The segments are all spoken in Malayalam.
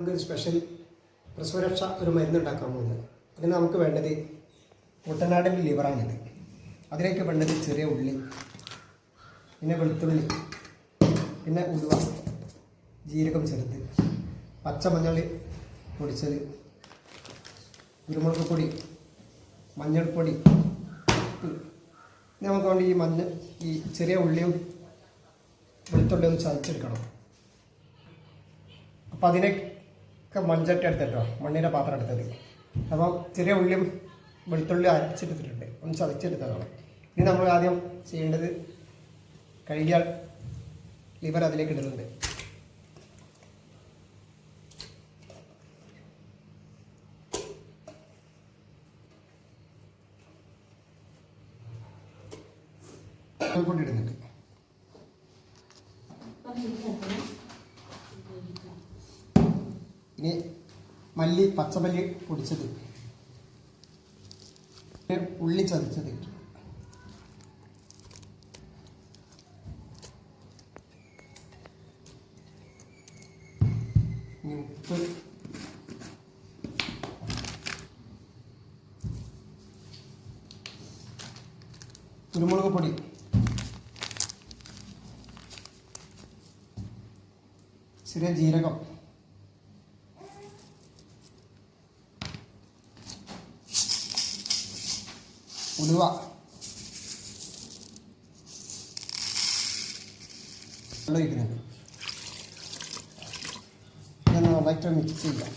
നമുക്ക് സ്പെഷ്യൽ പ്രസവരക്ഷ ഒരു മരുന്ന് ഉണ്ടാക്കാൻ പോകുന്നത്. അതിന് നമുക്ക് വേണ്ടത് മുട്ടനാടൻ ലിവറാണിത് അതിലേക്ക് വേണ്ടത് ചെറിയ ഉള്ളി പിന്നെ വെളുത്തുള്ളി പിന്നെ ഉലുവ ജീരകം ചെറുത് പച്ചമഞ്ഞൾ പൊടിച്ചത് കുരുമുളക് പൊടി മഞ്ഞൾപ്പൊടി നമുക്ക് വേണ്ടി ഈ മഞ്ഞ ഈ ചെറിയ ഉള്ളിയും വെളുത്തുള്ളിയും ചതച്ചെടുക്കണം. അപ്പം അതിനൊക്കെ മൺചട്ടി എടുത്തിട്ടോ? മണ്ണിന്റെ പാത്രം എടുത്തത്. അപ്പോൾ ചെറിയ ഉള്ളിയും വെളുത്തുള്ളി അരച്ചെടുത്തിട്ടുണ്ട് ഒന്ന് ചതച്ചെടുത്തതാണ്. ഇനി നമ്മൾ ആദ്യം ചെയ്യേണ്ടത് കഴുകിയ ലിവർ അതിലേക്ക് ഇടുന്നുണ്ട്. കൊണ്ടിടുന്നുണ്ട് ഇനി മല്ലി പച്ചമല്ലി പൊടിച്ചത്. ഉള്ളി ചതച്ചത്. കുരുമുളക് പൊടി. ചെറിയ ജീരകം. ഉലുവ. വെള്ളം ഒഴിക്കുന്നുണ്ട് ഞാൻ നന്നായിട്ട് മിക്സ് ചെയ്യാം.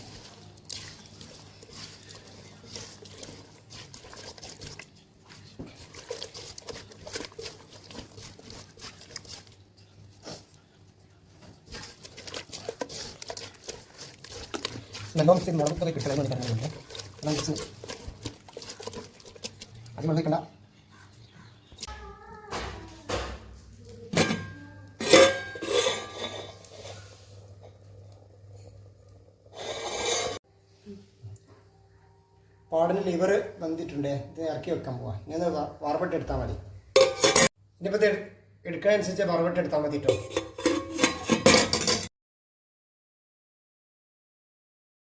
നല്ലോണം മുളക് കറി കിട്ടണമെന്ന് മിക്സ് അത് വെള്ളം വെക്കണ്ട പാടിന് ലിവർ വന്നിട്ടുണ്ട് ഇത് ഇറക്കി വെക്കാൻ പോവാ. ഇനി ഒന്ന് വാർബട്ട് എടുത്താൽ മതി. ഇനിയിപ്പോൾ ഇത് എടുക്കാനനുസരിച്ച് വറവിട്ട് എടുത്താൽ മതി കേട്ടോ